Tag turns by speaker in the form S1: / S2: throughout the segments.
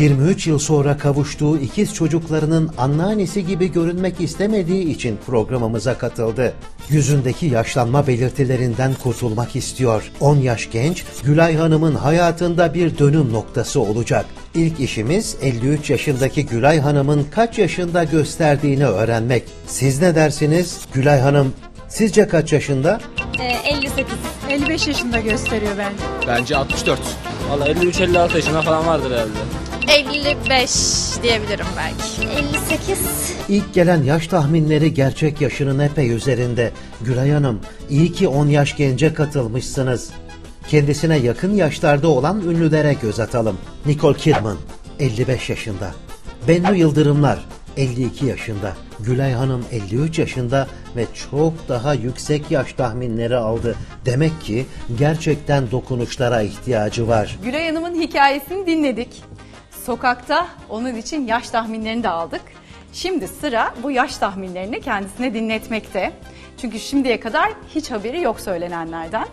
S1: 23 yıl sonra kavuştuğu ikiz çocuklarının anneannesi gibi görünmek istemediği için programımıza katıldı. Yüzündeki yaşlanma belirtilerinden kurtulmak istiyor. 10 yaş genç, Gülay Hanım'ın hayatında bir dönüm noktası olacak. İlk işimiz 53 yaşındaki Gülay Hanım'ın kaç yaşında gösterdiğini öğrenmek. Siz ne dersiniz? Gülay Hanım sizce kaç yaşında?
S2: Ee, 58.
S3: 55 yaşında gösteriyor bence.
S4: Bence 64.
S5: Valla 53-56 yaşında falan vardır herhalde.
S2: 55 diyebilirim belki. 58.
S1: İlk gelen yaş tahminleri gerçek yaşının epey üzerinde. Gülay Hanım, iyi ki 10 yaş gence katılmışsınız. Kendisine yakın yaşlarda olan ünlülere göz atalım. Nicole Kidman, 55 yaşında. Bennu Yıldırımlar, 52 yaşında. Gülay Hanım 53 yaşında ve çok daha yüksek yaş tahminleri aldı. Demek ki gerçekten dokunuşlara ihtiyacı var.
S6: Gülay Hanım'ın hikayesini dinledik. Sokakta onun için yaş tahminlerini de aldık. Şimdi sıra bu yaş tahminlerini kendisine dinletmekte. Çünkü şimdiye kadar hiç haberi yok söylenenlerden.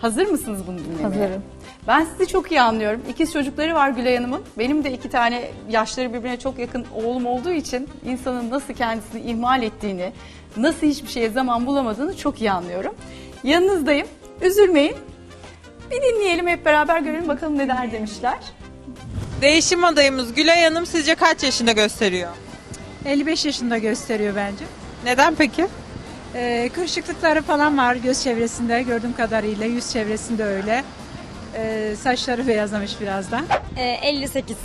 S6: Hazır mısınız bunu dinlemeye?
S3: Hazırım.
S6: Ben sizi çok iyi anlıyorum. İkiz çocukları var Gülay Hanım'ın. Benim de iki tane yaşları birbirine çok yakın oğlum olduğu için insanın nasıl kendisini ihmal ettiğini, nasıl hiçbir şeye zaman bulamadığını çok iyi anlıyorum. Yanınızdayım. Üzülmeyin. Bir dinleyelim hep beraber görelim bakalım ne der demişler.
S7: Değişim adayımız Gülay Hanım sizce kaç yaşında gösteriyor?
S3: 55 yaşında gösteriyor bence.
S7: Neden peki?
S3: Ee, kırışıklıkları falan var göz çevresinde gördüğüm kadarıyla yüz çevresinde öyle. Ee, saçları beyazlamış biraz da.
S2: Ee, 58.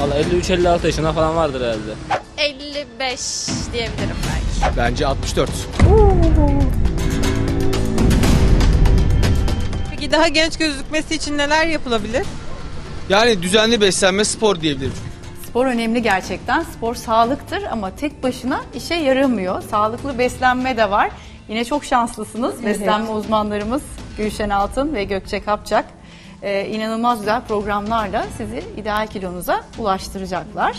S5: Valla 53-56 yaşında falan vardır herhalde.
S2: 55 diyebilirim belki.
S4: Bence 64.
S7: daha genç gözükmesi için neler yapılabilir?
S4: Yani düzenli beslenme spor diyebilirim.
S6: Spor önemli gerçekten. Spor sağlıktır ama tek başına işe yaramıyor. Sağlıklı beslenme de var. Yine çok şanslısınız. Beslenme uzmanlarımız Gülşen Altın ve Gökçe Kapçak ee, inanılmaz güzel programlarla sizi ideal kilonuza ulaştıracaklar.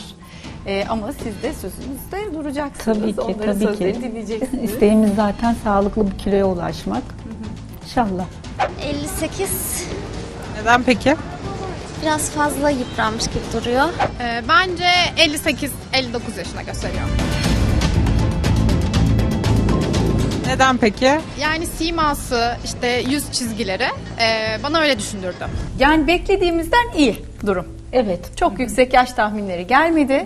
S6: Ee, ama siz de sözünüzde duracaksınız.
S8: Tabii ki,
S6: Onların
S8: tabii ki.
S6: dinleyeceksiniz.
S8: İsteğimiz zaten sağlıklı bir kiloya ulaşmak. İnşallah.
S2: 58.
S7: Neden peki?
S2: Biraz fazla yıpranmış gibi duruyor.
S9: Ee, bence 58-59 yaşına gösteriyor.
S7: Neden peki?
S9: Yani siması, işte yüz çizgileri e, bana öyle düşündürdü.
S6: Yani beklediğimizden iyi durum.
S8: Evet.
S6: Çok yüksek yaş tahminleri gelmedi.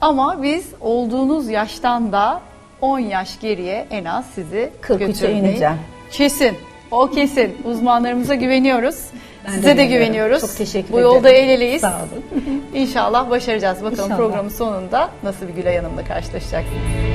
S6: Ama biz olduğunuz yaştan da 10 yaş geriye en az sizi
S8: 43'e
S6: götürmeyi-
S8: ineceğim.
S6: Kesin. O kesin. Uzmanlarımıza güveniyoruz.
S8: Ben de
S6: Size de
S8: güveniyorum.
S6: güveniyoruz.
S8: Çok teşekkür
S6: Bu
S8: ederim.
S6: yolda el eleyiz.
S8: Sağ olun.
S6: İnşallah başaracağız. Bakalım
S8: İnşallah.
S6: programın sonunda nasıl bir Gülay Hanım'la karşılaşacaksınız.